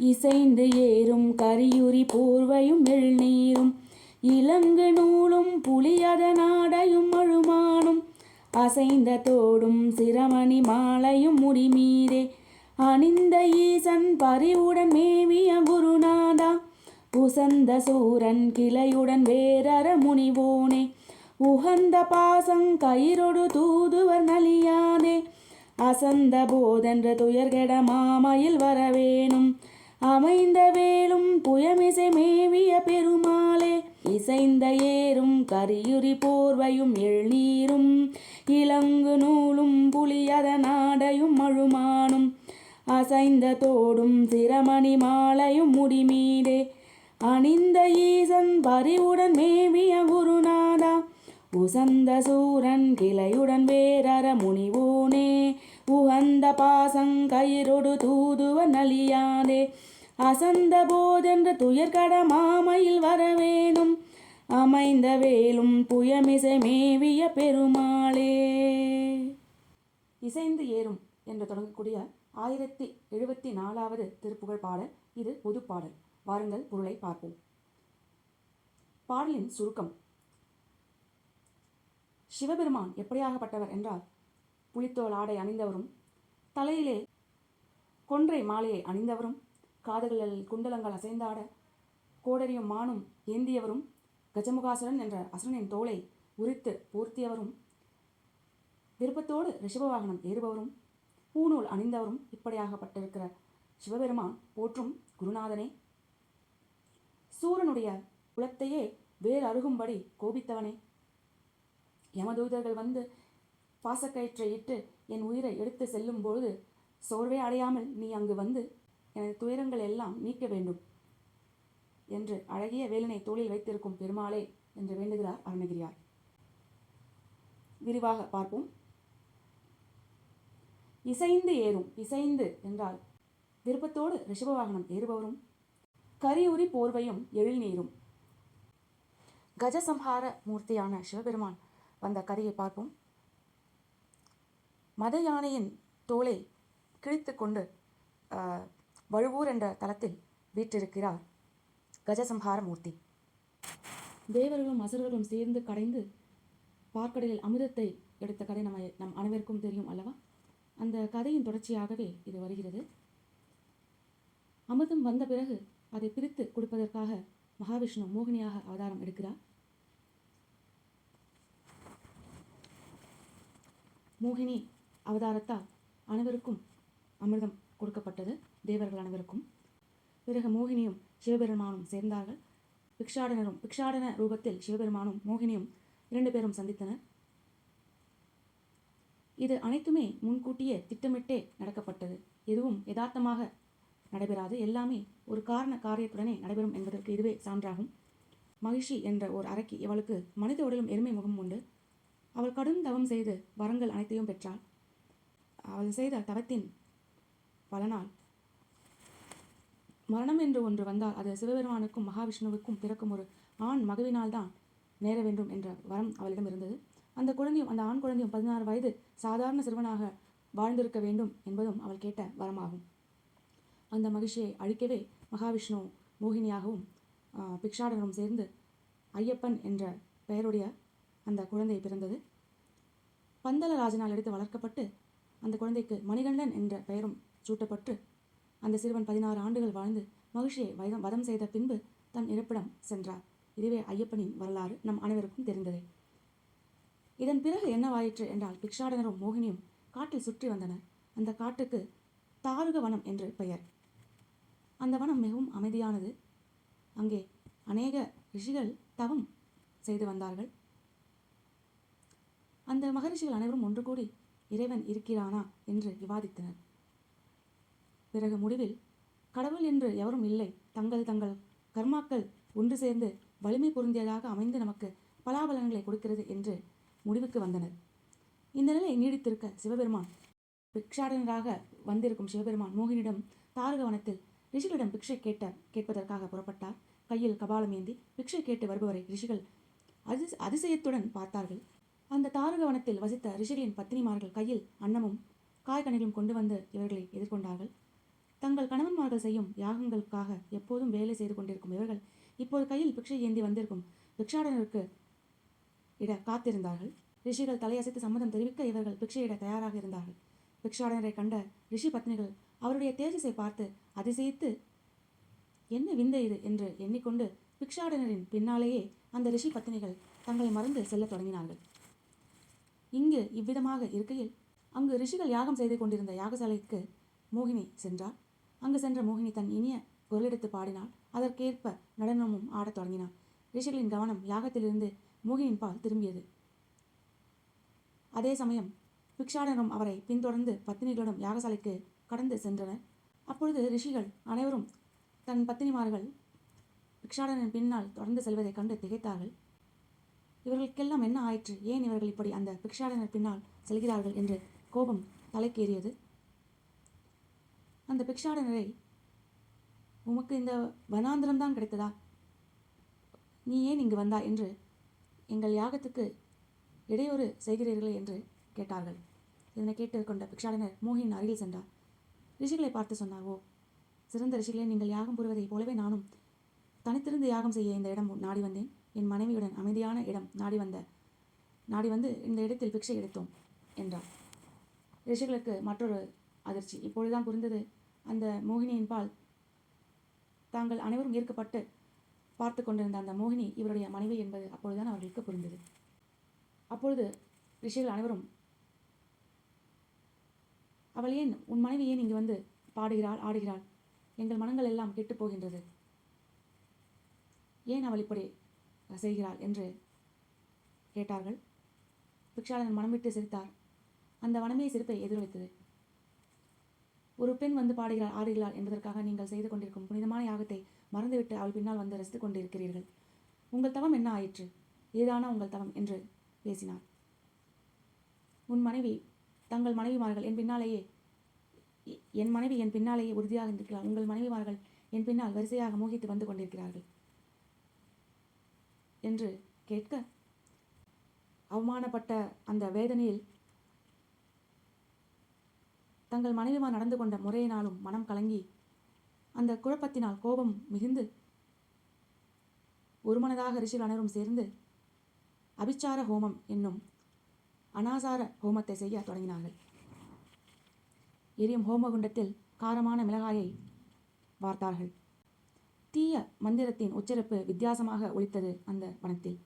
இசைந்து ஏறும் கரியுரி போர்வையும் எழ்நீரும். இலங்கு நூலும் புலியத நாடையும் அழுமானும். அசைந்த தோடும் சிரமணி மாலையும் முடிமீதே. அணிந்த ஈசன் பறிவுடன் மேவிய குருநாதா. உசந்த சூரன் கிளையுடன் வேரற முனிவோனே. உகந்த பாசங் கயிறொடு தூதுவர் நலியாதே அசந்த போதென்ற துயர்கெட மாமையில் வரவேணும். அமைந்த வேலும் புயமிசை மேவிய பெருமாளே இசைந்த ஏறும் கரியுரி போர்வையும் எழ்நீரும் இலங்கு நூலும் புலியத நாடையும் மழுமானும் அசைந்த தோடும் சிரமணி மாலையும் முடிமீதே. அணிந்த ஈசன் பறிவுடன் மேவிய குருநாதா உசந்த சூரன் கிளையுடன் வேரற முனிவோனே உகந்த பாசங்கயிரொடு தூதுவ நலியாதே அசந்த போதென்று துயர்கட மாமையில் வரவேணும் அமைந்த வேலும் புயமிசை மேவிய பெருமாளே. இசைந்து ஏறும் என்று தொடங்கக்கூடிய ஆயிரத்தி எழுபத்தி நாலாவது திருப்புகழ் பாடல் இது பொதுப்பாடல் வாருங்கள் பொருளை பார்ப்போம். பாடலின் சுருக்கம் சிவபெருமான் எப்படியாகப்பட்டவர் என்றால் புலித்தோல் ஆடை அணிந்தவரும் தலையிலே கொன்றை மாலையை அணிந்தவரும் காதுகளில் குண்டலங்கள் அசைந்தாட கோடரியும் மானும் ஏந்தியவரும் கஜமுகாசுரன் என்ற அசுரனின் தோலை உரித்து போர்த்தியவரும் விருப்பத்தோடு ரிஷபவாகனம் ஏறுபவரும் பூநூல் அணிந்தவரும் இப்படியாகப்பட்டிருக்கிற சிவபெருமான் போற்றும் குருநாதனே. சூரனுடைய குலத்தையே வேர் அருகும்படி கோபித்தவனே. யமதூதர்கள் வந்து பாசக்கயிற்றை இட்டு என் உயிரை எடுத்து செல்லும் பொழுது சோர்வே அடையாமல் நீ அங்கு வந்து எனது துயரங்கள் எல்லாம் நீக்க வேண்டும் என்று அழகிய வேலனை தோளில் வைத்திருக்கும் பெருமாளே என்று வேண்டுகிறார் அருணகிரியார். விரிவாக பார்ப்போம். இசைந்து ஏறும் இசைந்து என்றால் விருப்பத்தோடு ரிஷபவாகனம் ஏறுபவரும் கரியுரி போர்வையும் எழில்நீரும் கஜசம்ஹார மூர்த்தியான சிவபெருமான் வந்த கதையை பார்ப்போம். மத யானையின் தோலை கிழித்து கொண்டு வழுவூர் என்ற தலத்தில் வீற்றிருக்கிறார் கஜசம்ஹார மூர்த்தி தேவர்களும் அசுரர்களும் சேர்ந்து கடைந்து பார்க்கடலில் அமிர்தத்தை எடுத்த கதை நம்ம நம் அனைவருக்கும் தெரியும் அல்லவா? அந்த கதையின் தொடர்ச்சியாகவே இது வருகிறது. அமிர்தம் வந்த பிறகு அதை பிரித்து கொடுப்பதற்காக மகாவிஷ்ணு மோகினியாக அவதாரம் எடுக்கிறார். மோகினி அவதாரத்தால் அனைவருக்கும் அமிர்தம் கொடுக்கப்பட்டது. தேவர்கள் அனைவருக்கும். பிறகு மோகினியும் சிவபெருமானும் சேர்ந்தார்கள். பிக்ஷாடனரும் பிக்ஷாடன ரூபத்தில் சிவபெருமானும் மோகினியும் இரண்டு பேரும் சந்தித்தனர். இது அனைத்துமே முன்கூட்டியே திட்டமிட்டே நடக்கப்பட்டது. எதுவும் யதார்த்தமாக நடைபெறாது. எல்லாமே ஒரு காரண காரியத்துடனே நடைபெறும் என்பதற்கு இதுவே சான்றாகும். மகிழ்ச்சி என்ற ஒரு அரக்கி இவளுக்கு மனித உடலும் எருமை முகம் உண்டு. அவள் கடும் தவம் செய்து வரங்கள் அனைத்தையும் பெற்றாள். அவள் செய்த தவத்தின் பலனால் மரணம் என்று ஒன்று வந்தால் அது சிவபெருமானுக்கும் மகாவிஷ்ணுவுக்கும் பிறக்கும் ஒரு ஆண் மகவினால்தான் நேர வேண்டும் என்ற வரம் அவளிடம் இருந்தது. அந்த குழந்தையும் அந்த ஆண் குழந்தையும் பதினாறு வயது சாதாரண சிறுவனாக வாழ்ந்திருக்க வேண்டும் என்பதும் அவள் கேட்ட வரமாகும். அந்த மகிழ்ச்சியை அழிக்கவே மகாவிஷ்ணு மோகினியாகவும் பிக்ஷாடனும் சேர்ந்து ஐயப்பன் என்ற பெயருடைய அந்த குழந்தை பிறந்தது. பந்தலராஜனால் எடுத்து வளர்க்கப்பட்டு அந்த குழந்தைக்கு மணிகண்டன் என்ற பெயரும் சூட்டப்பட்டு அந்த சிறுவன் பதினாறு ஆண்டுகள் வாழ்ந்து மகிழ்ச்சியை வதம் வதம் செய்த பின்பு தன் இருப்பிடம் சென்றார். இதுவே ஐயப்பனின் வரலாறு. நம் அனைவருக்கும் தெரிந்ததே. இதன் பிறகு என்னவாயிற்று என்றால் பிக்ஷாடனரும் மோகினியும் காட்டில் சுற்றி வந்தனர். அந்த காட்டுக்கு தாருக வனம் என்று பெயர். அந்த வனம் மிகவும் அமைதியானது. அங்கே அநேக ரிஷிகள் தவம் செய்து வந்தார்கள். அந்த மகரிஷிகள் அனைவரும் ஒன்று கூடி இறைவன் இருக்கிறானா என்று விவாதித்தனர். பிறகு முடிவில் கடவுள் என்று எவரும் இல்லை தங்கள் தங்கள் கர்மாக்கள் ஒன்று சேர்ந்து வலிமை பொருந்தியதாக அமைந்து நமக்கு பலாபலன்களை கொடுக்கிறது என்று முடிவுக்கு வந்தனர். இந்த நிலை நீடித்திருக்க சிவபெருமான் பிக்ஷாடனராக வந்திருக்கும் சிவபெருமான் மோகினிடம் தாரகவனத்தில் ரிஷிகளிடம் பிக்ஷை கேட்ட கேட்பதற்காக புறப்பட்டார். கையில் கபாலம் ஏந்தி பிக்ஷை கேட்டு வருபவரை ரிஷிகள் அதி அதிசயத்துடன் பார்த்தார்கள். அந்த தாரகவனத்தில் வசித்த ரிஷிகளின் பத்தினிமார்கள் கையில் அன்னமும் காய்கனிகளும் கொண்டு வந்து இவர்களை எதிர்கொண்டார்கள். தங்கள் கணவன்மார்கள் செய்யும் யாகங்களுக்காக எப்போதும் வேலை செய்து கொண்டிருக்கும் இவர்கள் இப்போது கையில் பிக்ஷை ஏந்தி வந்திருக்கும் பிக்ஷாடனருக்கு இட காத்திருந்தார்கள். ரிஷிகள் தலையசைத்து சம்மதம் தெரிவிக்க இவர்கள் பிக்ஷையிட தயாராக இருந்தார்கள். பிக்ஷாடனரை கண்ட ரிஷி பத்னிகள் அவருடைய தேஜஸை பார்த்து அதிசயித்து என்ன விந்தை இது? என்று எண்ணிக்கொண்டு பிக்ஷாடனரின் பின்னாலேயே அந்த ரிஷி பத்தினிகள் தங்களை மறந்து செல்லத் தொடங்கினார்கள். இங்கு இவ்விதமாக இருக்கையில் அங்கு ரிஷிகள் யாகம் செய்து கொண்டிருந்த யாகசாலைக்கு மோகினி சென்றார் அங்கு சென்ற மோகினி தன் இனிய குரலெடுத்து பாடினாள். அதற்கேற்ப நடனமும் ஆடத் தொடங்கினார் ரிஷிகளின் கவனம் யாகத்திலிருந்து மோகினின் பால் திரும்பியது. அதே சமயம் பிக்ஷாடனும் அவரை பின்தொடர்ந்து பத்தினிகளுடன் யாகசாலைக்கு கடந்து சென்றனர். அப்பொழுது ரிஷிகள் அனைவரும் தன் பத்தினிமார்கள் பிக்ஷாடனின் பின்னால் தொடர்ந்து செல்வதைக் கண்டு திகைத்தார்கள். இவர்களுக்கெல்லாம் என்ன ஆயிற்று? ஏன் இவர்கள் இப்படி அந்த பிக்ஷாடனர் பின்னால் செல்கிறார்கள் என்று கோபம் தலைக்கேறியது? அந்த பிக்ஷாடனரை உமக்கு இந்த வனாந்திரம்தான் கிடைத்ததா? நீ ஏன் இங்கு வந்தா என்று எங்கள் யாகத்துக்கு இடையூறு செய்கிறீர்களே என்று கேட்டார்கள். இதனை கேட்டு கொண்ட பிக்ஷாடனர் மோகின் அருகில் சென்றார். ரிஷிகளை பார்த்து சொன்னார் ஓ சிறந்த ரிஷிகளே நீங்கள் யாகம் புரிவதைப் போலவே நானும் தனித்திருந்து யாகம் செய்ய இந்த இடம் நாடி வந்தேன். என் மனைவியுடன் அமைதியான இடம் நாடி வந்த நாடி வந்து இந்த இடத்தில் பிக்ஷை எடுத்தோம் என்றார் ரிஷிகளுக்கு மற்றொரு அதிர்ச்சி. இப்பொழுதுதான் புரிந்தது அந்த மோகினியின் பால் தாங்கள் அனைவரும் ஈர்க்கப்பட்டு பார்த்து கொண்டிருந்த அந்த மோகினி இவருடைய மனைவி என்பது அப்பொழுதுதான் அவர்களுக்கு புரிந்தது. அப்பொழுது ரிஷிகள் அனைவரும் அவள் ஏன் உன் மனைவி ஏன் இங்கு வந்து பாடுகிறாள் ஆடுகிறாள்? எங்கள் மனங்கள் எல்லாம் கெட்டுப் போகின்றது. ஏன் அவள் இப்படி செய்கிறாள் என்று கேட்டார்கள். பிக்ஷாளன் மனம் விட்டு சிரித்தார். அந்த வனமே சிரிப்பை எதிரொலித்தது. ஒரு பெண் வந்து பாடுகிறாள் ஆடுகிறாள் என்பதற்காக நீங்கள் செய்து கொண்டிருக்கும் புனிதமான யாகத்தை மறந்துவிட்டு அவள் பின்னால் வந்து ரசித்துக் கொண்டிருக்கிறீர்கள். உங்கள் தவம் என்ன ஆயிற்று? ஏதானா உங்கள் தவம்? என்று பேசினார். உன் மனைவி தங்கள் மனைவிமார்கள் என் பின்னாலேயே எ- என் மனைவி என் பின்னாலேயே உறுதியாக இருக்கிறார் உங்கள் மனைவிமார்கள் என் பின்னால் வரிசையாக மோகித்து வந்து கொண்டிருக்கிறார்கள். என்று கேட்க அவமானப்பட்ட அந்த வேதனையில் தங்கள் மனைவிமார் நடந்து கொண்ட முறையினாலும் மனம் கலங்கி அந்த குழப்பத்தினால் கோபம் மிகுந்து ஒருமனதாக ரிஷிகள் அனைவரும் சேர்ந்து அபிச்சார ஹோமம் என்னும் அனாசார ஹோமத்தை செய்ய தொடங்கினார்கள். எரியும் ஹோமகுண்டத்தில் காரமான மிளகாயை வார்த்தார்கள். தீய மந்திரத்தின் உச்சரிப்பு வித்தியாசமாக ஒழித்தது அந்த வனத்தில்.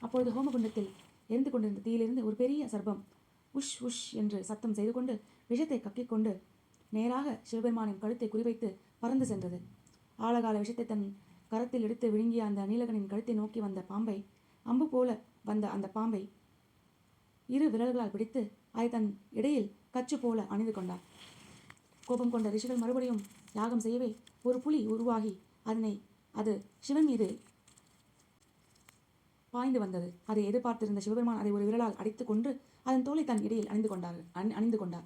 அப்பொழுது ஹோமகுண்டத்தில் எரிந்து கொண்டிருந்த தீயிலிருந்து ஒரு பெரிய சர்பம் உஷ் உஷ் என்று சத்தம் செய்து கொண்டு விஷத்தை கக்கிக்கொண்டு நேராக சிவபெருமானின் கழுத்தை குறிவைத்து பறந்து சென்றது. ஆழகால விஷத்தை தன் கரத்தில் எடுத்து விழுங்கிய அந்த நீலகனின் கழுத்தை நோக்கி வந்த பாம்பை அம்பு போல வந்த அந்த பாம்பை இரு விரல்களால் பிடித்து அதை தன் இடையில் கச்சு போல அணிந்து கொண்டார் கோபம் கொண்ட ரிஷிகள் மறுபடியும் யாகம் செய்யவே ஒரு புலி உருவாகி அதனை அது சிவன் மீது பாய்ந்து வந்தது. அதை எதிர்பார்த்திருந்த சிவபெருமான் அதை ஒரு விரலால் அடித்து கொண்டு அதன் தோலை தன் இடையில் அணிந்து கொண்டார் அணி- அணிந்து கொண்டார்.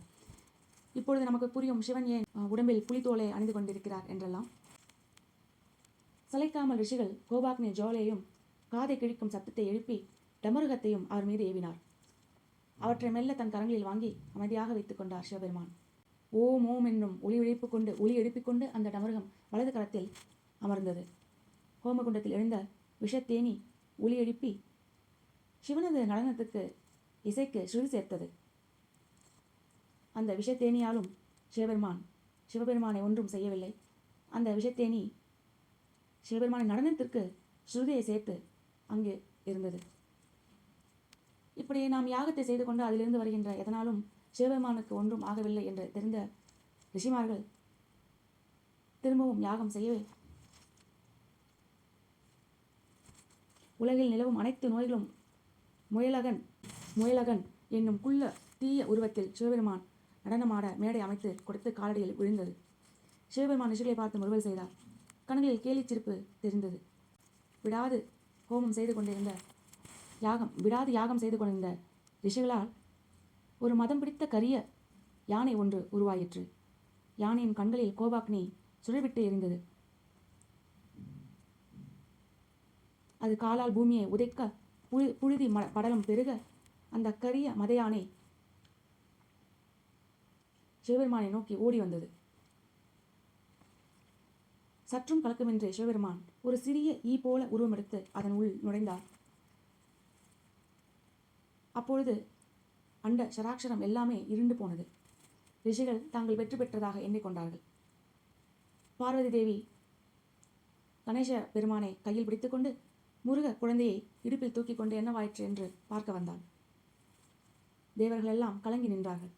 இப்பொழுது நமக்கு புரியும் சிவன் ஏன் உடம்பில் புலித்தோலை அணிந்து கொண்டிருக்கிறார் என்றெல்லாம். சளைக்காமல் ரிஷிகள் கோபாக்னி ஜோலையும் காதை கிழிக்கும் சத்தத்தை எழுப்பி டமருகத்தையும் அவர் மீது ஏவினார். அவற்றை மெல்ல தன் கரங்களில் வாங்கி அமைதியாக வைத்துக் கொண்டார் சிவபெருமான். ஓம் ஓம் என்றும் ஒளி எழுப்பிக் கொண்டு ஒளி எழுப்பிக் கொண்டு அந்த டமருகம் வலது கரத்தில் அமர்ந்தது. ஹோமகுண்டத்தில் எழுந்த விஷத்தேனி ஒளி எழுப்பி சிவனது நடனத்துக்கு இசைக்கு ஸ்ருதி சேர்த்தது. அந்த விஷத்தேனியாலும் சிவபெருமான் சிவபெருமானை ஒன்றும் செய்யவில்லை. அந்த விஷத்தேனி சிவபெருமானின் நடனத்திற்கு ஸ்ருதியை சேர்த்து அங்கு இருந்தது. இப்படி நாம் யாகத்தை செய்து கொண்டு அதிலிருந்து வருகின்ற எதனாலும் சிவபெருமானுக்கு ஒன்றும் ஆகவில்லை என்று தெரிந்த ரிஷிமார்கள் திரும்பவும் யாகம் செய்யவே உலகில் நிலவும் அனைத்து நோய்களும் முயலகன் முயலகன் என்னும் குள்ள தீய உருவத்தில் சிவபெருமான் நடனமாட மேடை அமைத்து கொடுத்து காலடியில் விழுந்தது. சிவபெருமான் ரிஷிகளை பார்த்து முறுவல் செய்தார். கண்களில் கேலிச் சிரிப்பு தெரிந்தது. விடாது ஹோமம் செய்து கொண்டிருந்த யாகம் விடாது யாகம் செய்து கொண்டிருந்த ரிஷிகளால் ஒரு மதம் பிடித்த கரிய யானை ஒன்று உருவாயிற்று. யானையின் கண்களில் கோபாக்னி சுழவிட்டு எரிந்தது. அது காலால் பூமியை உதைக்க புழு புழுதி ம படலம் பெருக. அந்த கரிய மதயானை சிவபெருமானை நோக்கி ஓடி வந்தது. சற்றும் கலக்கமின்றி சிவபெருமான் ஒரு சிறிய ஈ போல உருவமெடுத்து அதன் உள் நுழைந்தார். அப்பொழுது அண்ட சராட்சரம் எல்லாமே இருண்டு போனது. ரிஷிகள் தாங்கள் வெற்றி பெற்றதாக எண்ணிக்கொண்டார்கள். பார்வதி தேவி கணேச பெருமானை கையில் பிடித்துக்கொண்டு முருக குழந்தையை இடுப்பில் தூக்கி கொண்டு என்னவாயிற்று என்று பார்க்க வந்தான். தேவர்கள் எல்லாம் கலங்கி நின்றார்கள்.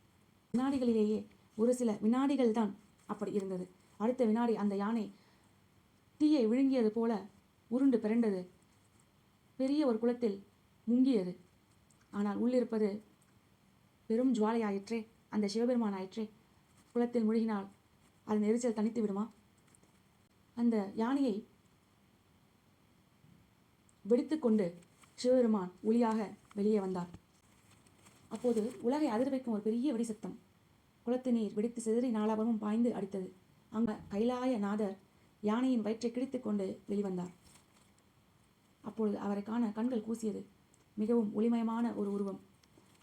வினாடிகளிலேயே ஒரு சில வினாடிகள் தான் அப்படி இருந்தது. அடுத்த வினாடி அந்த யானை தீயை விழுங்கியது போல உருண்டு பிறண்டது. பெரிய ஒரு குளத்தில் முங்கியது. ஆனால் உள்ளிருப்பது பெரும் ஜுவாலையாயிற்றே அந்த சிவபெருமான் ஆயிற்றே குளத்தில் முழுகினால் அதன் எரிச்சல் தனித்து விடுமா? அந்த யானையை வெடித்துக்கொண்டு சிவபெருமான் ஒளியாக வெளியே வந்தார். அப்போது உலகை அதிர் வைக்கும் ஒரு பெரிய வெடி சத்தம். குளத்து நீர் வெடித்து சிதறி நாலாபமும் பாய்ந்து அடித்தது. அங்க கைலாய நாதர் யானையின் வயிற்றை கிழித்துக் கொண்டு வெளிவந்தார். அப்பொழுது அவரை காண கண்கள் கூசியது. மிகவும் ஒளிமயமான ஒரு உருவம்.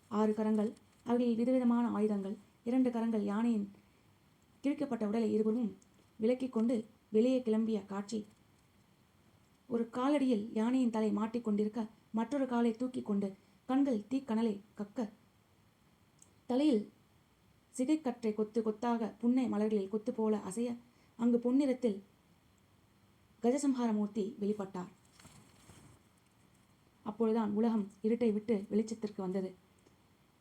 ஆறு கரங்கள் அவைகளில் விதவிதமான ஆயுதங்கள் இரண்டு கரங்கள் யானையின் கிழிக்கப்பட்ட உடலை இருபுறமும் விலக்கிக் கொண்டு வெளியே கிளம்பிய காட்சி ஒரு காலடியில் யானையின் தலை மாட்டிக்கொண்டிருக்க மற்றொரு காலை தூக்கி கொண்டு கண்கள் தீக்கனலை கக்க. தலையில் சிகைக்கற்றை கொத்து கொத்தாக புன்னை மலர்களில் கொத்து போல அசைய அங்கு பொன்னிறத்தில் கஜசம்ஹாரமூர்த்தி வெளிப்பட்டார். அப்பொழுதுதான் உலகம் இருட்டை விட்டு வெளிச்சத்திற்கு வந்தது.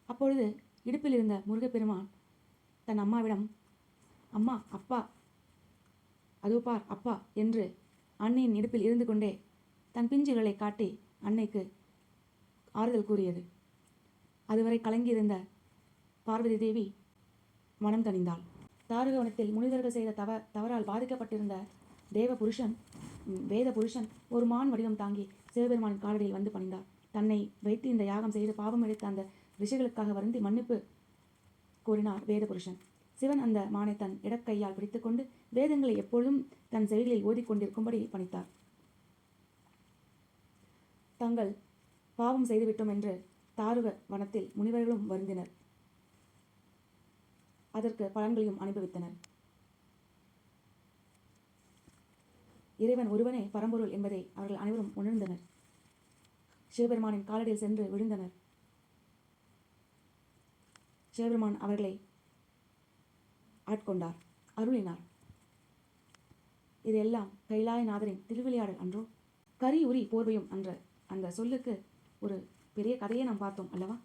அப்பொழுது இடுப்பில் இருந்த முருகப்பெருமான் தன் அம்மாவிடம் அம்மா அப்பா அதோ பார் அப்பா என்று அன்னையின் இடுப்பில் இருந்து கொண்டே தன் பிஞ்சுகளை காட்டி அன்னைக்கு ஆறுதல் கூறியது. அதுவரை கலங்கியிருந்த பார்வதி தேவி மனம் தணிந்தாள். தாரகவனத்தில் முனிதர்கள் செய்த தவ தவறால் பாதிக்கப்பட்டிருந்த தேவ புருஷன் வேத புருஷன் ஒரு மான் வடிவம் தாங்கி சிவபெருமான் காலடியில் வந்து பணிந்தார். தன்னை வைத்து இந்த யாகம் செய்து பாவம் எடுத்த அந்த ரிஷிகளுக்காக வருந்தி மன்னிப்பு கூறினார் வேத புருஷன் சிவன் அந்த மானை தன் இடக்கையால் பிடித்துக்கொண்டு வேதங்களை எப்பொழுதும் தன் செவிகளில் ஓதிக்கொண்டிருக்கும்படி பணித்தார். தங்கள் பாவம் செய்துவிட்டோம் என்று தாருக வனத்தில் முனிவர்களும் வருந்தினர். அதற்கு பலன்களையும் அனுபவித்தனர். இறைவன் ஒருவனே பரம்பொருள் என்பதை அவர்கள் அனைவரும் உணர்ந்தனர். சிவபெருமானின் காலடியில் சென்று விழுந்தனர். சிவபெருமான் அவர்களை ஆட்கொண்டார் அருளினார். இதெல்லாம் கைலாயநாதரின் திருவிளையாடல் அன்றோ? கரி உரி போர்வையும் அன்ற அந்த சொல்லுக்கு ஒரு பெரிய கதையை நாம் பார்த்தோம் அல்லவா?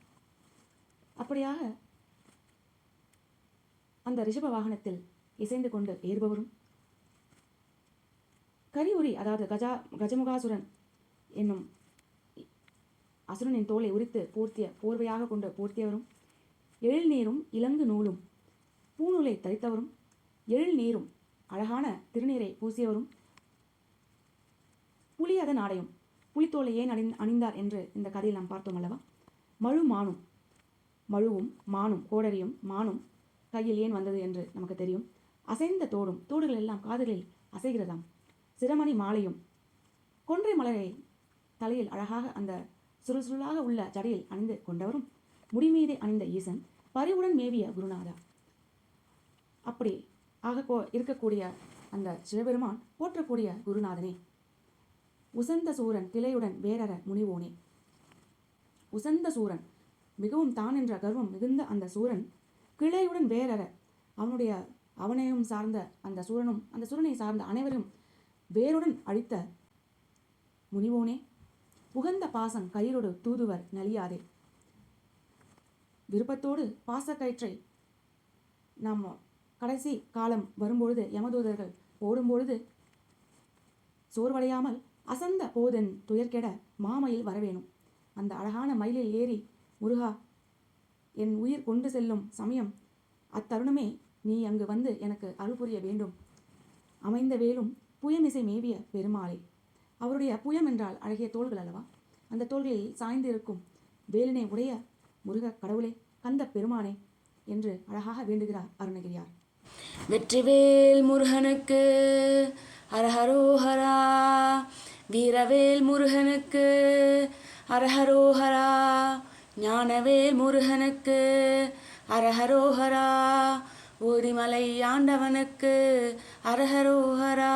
அப்படியாக அந்த ரிஷப வாகனத்தில் இசைந்து கொண்டு ஏறுபவரும் கரியுரி அதாவது கஜா கஜமுகாசுரன் என்னும் அசுரனின் தோலை உரித்து போர்த்திய போர்வையாக கொண்டு போர்த்தியவரும் எழில்நீரும் இலங்கு நூலும் பூநூலை தரித்தவரும் எழில் நீரும் அழகான திருநீரை பூசியவரும் புலியத நாடையும் புலித்தோலை ஏன் அணி அணிந்தார் என்று இந்த கதையில் நாம் பார்த்தோம் அல்லவா? மழு மானும் மழுவும் மானும் கோடரியும் மானும் கையில் ஏன் வந்தது என்று நமக்கு தெரியும். அசைந்த தோடும் தோடுகள் எல்லாம் காதுகளில் அசைகிறதாம். சிரமணி மாலையும் கொன்றை மலரை தலையில் அழகாக அந்த சுருசுருளாக உள்ள ஜடையில் அணிந்து கொண்டவரும் முடிமீதே அணிந்த ஈசன் பறிவுடன் மேவிய குருநாதா. அப்படி ஆக கோ- இருக்கக்கூடிய அந்த சிவபெருமான் போற்றக்கூடிய குருநாதனே. உசந்த சூரன் கிளையுடன் வேறற முனிவோனே. உசந்த சூரன் மிகவும் தான் என்ற கர்வம் மிகுந்த அந்த சூரன் கிளையுடன் வேறற அவனுடைய அவனையும் சார்ந்த அந்த சூரனும் அந்த சூரனை சார்ந்த அனைவரும் வேருடன் அழித்த முனிவோனே புகந்த பாசம் கயிறோடு தூதுவர் நலியாதே. விருப்பத்தோடு பாசக்கயிற்றை நாம் கடைசி காலம் வரும்பொழுது யமதூதர்கள் ஓடும்பொழுது சோர்வடையாமல் அசந்த போதன் துயர்கெட மாமயில் வரவேணும். அந்த அழகான மயிலில் ஏறி முருகா என் உயிர் கொண்டு செல்லும் சமயம். அத்தருணமே நீ அங்கு வந்து எனக்கு அருள் புரிய வேண்டும் அமைந்த வேலும் புயமிசை மேவிய பெருமாளே. அவருடைய புயம் என்றால் அழகிய தோள்கள் அல்லவா? அந்த தோள்களில் சாய்ந்து இருக்கும் வேலினை உடைய முருக கடவுளே கந்த பெருமானே என்று அழகாக வேண்டுகிறார் அருணகிரியார். வெற்றிவேல் முருகனுக்கு ஹரஹரோஹரா வீரவேல் முருகனுக்கு ஹரஹரோஹரா ஞானவேல் முருகனுக்கு அரஹரோஹரா. ஓதிமலை ஆண்டவனுக்கு அரஹரோஹரா.